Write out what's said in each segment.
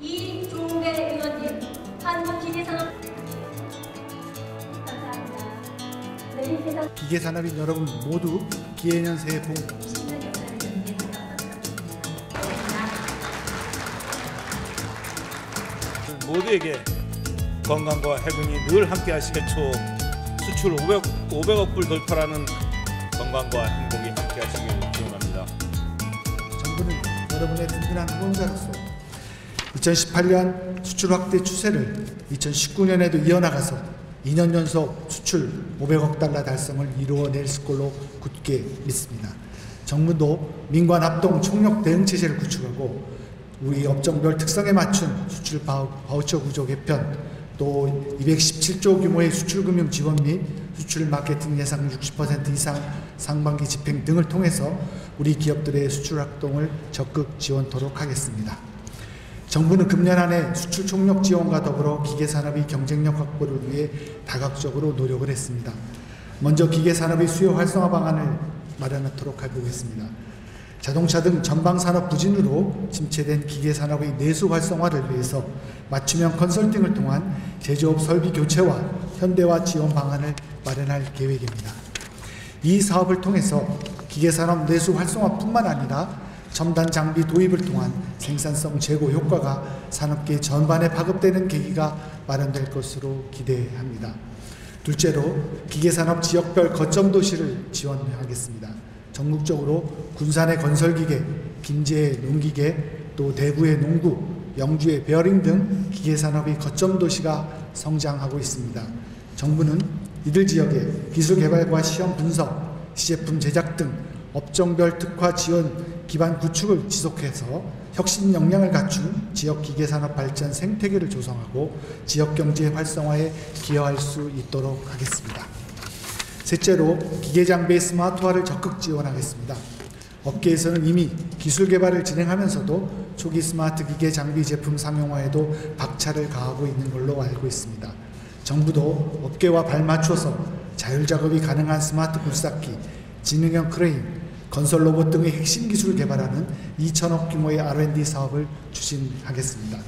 이종배 의원님, 한국기계산업 감사합니다. 네, 기계산업인 여러분 모두 기해년 새해 복 10년 역사를 연기해서 모두에게 건강과 행운이 늘 함께 하시겠죠. 수출 500, 500억 불 돌파라는 건강과 행복이 함께 하시길 기원합니다. 정부는 여러분의 든든한 후원자로서 2018년 수출 확대 추세를 2019년에도 이어나가서 2년 연속 수출 500억 달러 달성을 이루어낼 걸로 굳게 믿습니다. 정부도 민관 합동 총력 대응 체제를 구축하고 우리 업종별 특성에 맞춘 수출 바우- 바우처 구조 개편 또 217조 규모의 수출금융 지원 및 수출 마케팅 예상 60% 이상 상반기 집행 등을 통해서 우리 기업들의 수출 활동을 적극 지원토록 하겠습니다. 정부는 금년 한해 수출 총력 지원과 더불어 기계산업의 경쟁력 확보를 위해 다각적으로 노력을 했습니다. 먼저 기계산업의 수요 활성화 방안을 마련하도록 하겠습니다. 자동차 등 전방 산업 부진으로 침체된 기계산업의 내수 활성화를 위해서 맞춤형 컨설팅을 통한 제조업 설비 교체와 현대화 지원 방안을 마련할 계획입니다. 이 사업을 통해서 기계산업 내수 활성화뿐만 아니라 첨단 장비 도입을 통한 생산성 제고 효과가 산업계 전반에 파급되는 계기가 마련될 것으로 기대합니다. 둘째로 기계산업 지역별 거점 도시를 지원하겠습니다. 전국적으로 군산의 건설기계, 김제의 농기계, 또 대구의 농구, 영주의 베어링 등 기계산업의 거점 도시가 성장하고 있습니다. 정부는 이들 지역에 기술 개발과 시험 분석, 시제품 제작 등 업종별 특화 지원 기반 구축을 지속해서 혁신 역량을 갖춘 지역 기계산업 발전 생태계를 조성하고 지역 경제 활성화에 기여할 수 있도록 하겠습니다. 셋째로 기계 장비의 스마트화를 적극 지원하겠습니다. 업계에서는 이미 기술 개발을 진행하면서도 초기 스마트 기계 장비 제품 상용화에도 박차를 가하고 있는 걸로 알고 있습니다. 정부도 업계와 발맞춰서 자율 작업이 가능한 스마트 굴삭기, 지능형 크레인, 건설 로봇 등의 핵심 기술을 개발하는 2천억 규모의 R&D 사업을 추진하겠습니다.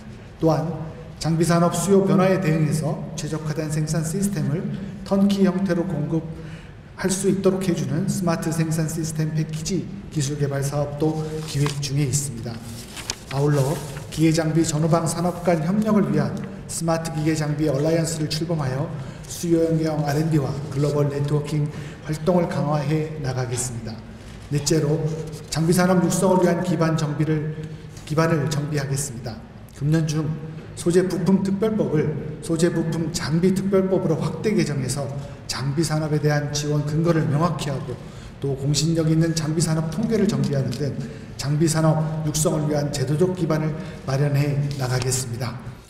또한 장비 산업 수요 변화에 대응해서 최적화된 생산 시스템을 턴키 형태로 공급할 수 있도록 해주는 스마트 생산 시스템 패키지 기술 개발 사업도 기획 중에 있습니다. 아울러 기계 장비 전후방 산업 간 협력을 위한 스마트 기계 장비 얼라이언스를 출범하여 수요형 R&D와 글로벌 네트워킹 활동을 강화해 나가겠습니다. 넷째로 장비 산업 육성을 위한 기반 정비를 기반을 정비하겠습니다. 금년 중 소재 부품 특별법을 소재 부품 장비 특별법으로 확대 개정해서 장비 산업에 대한 지원 근거를 명확히 하고 또 공신력 있는 장비 산업 통계를 정비하는 등 장비 산업 육성을 위한 제도적 기반을 마련해 나가겠습니다.